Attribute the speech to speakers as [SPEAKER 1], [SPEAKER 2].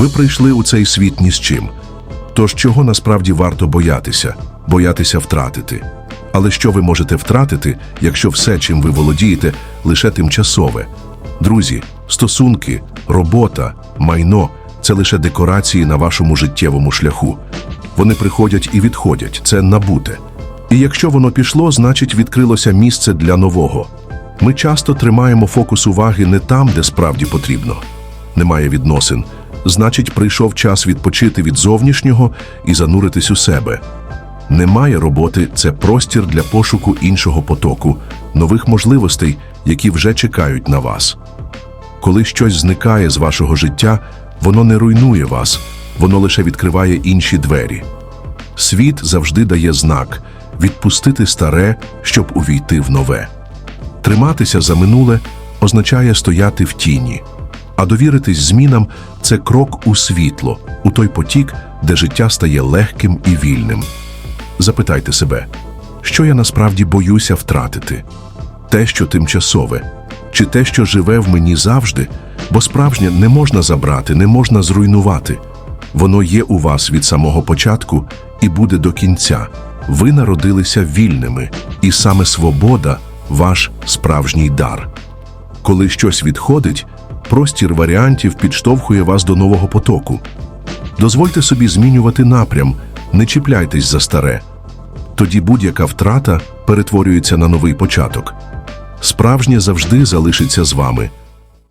[SPEAKER 1] Ви прийшли у цей світ ні з чим. Тож чого насправді варто боятися? Боятися втратити. Але що ви можете втратити, якщо все, чим ви володієте, лише тимчасове? Друзі, стосунки, робота, майно це лише декорації на вашому життєвому шляху. Вони приходять і відходять, це набуте. І якщо воно пішло, значить відкрилося місце для нового. Ми часто тримаємо фокус уваги не там, де справді потрібно. Немає відносин. Значить, прийшов час відпочити від зовнішнього і зануритись у себе. Немає роботи це простір для пошуку іншого потоку, нових можливостей, які вже чекають на вас. Коли щось зникає з вашого життя, воно не руйнує вас, воно лише відкриває інші двері. Світ завжди дає знак відпустити старе, щоб увійти в нове. Триматися за минуле означає стояти в тіні, а довіритись змінам це крок у світло, у той потік, де життя стає легким і вільним. Запитайте себе, що я насправді боюся втратити? Те, що тимчасове, чи те, що живе в мені завжди, бо справжнє не можна забрати, не можна зруйнувати. Воно є у вас від самого початку і буде до кінця. Ви народилися вільними, і саме свобода ваш справжній дар. Коли щось відходить, простір варіантів підштовхує вас до нового потоку. Дозвольте собі змінювати напрям, не чіпляйтесь за старе. Тоді будь-яка втрата перетворюється на новий початок. Справжнє завжди залишиться з вами,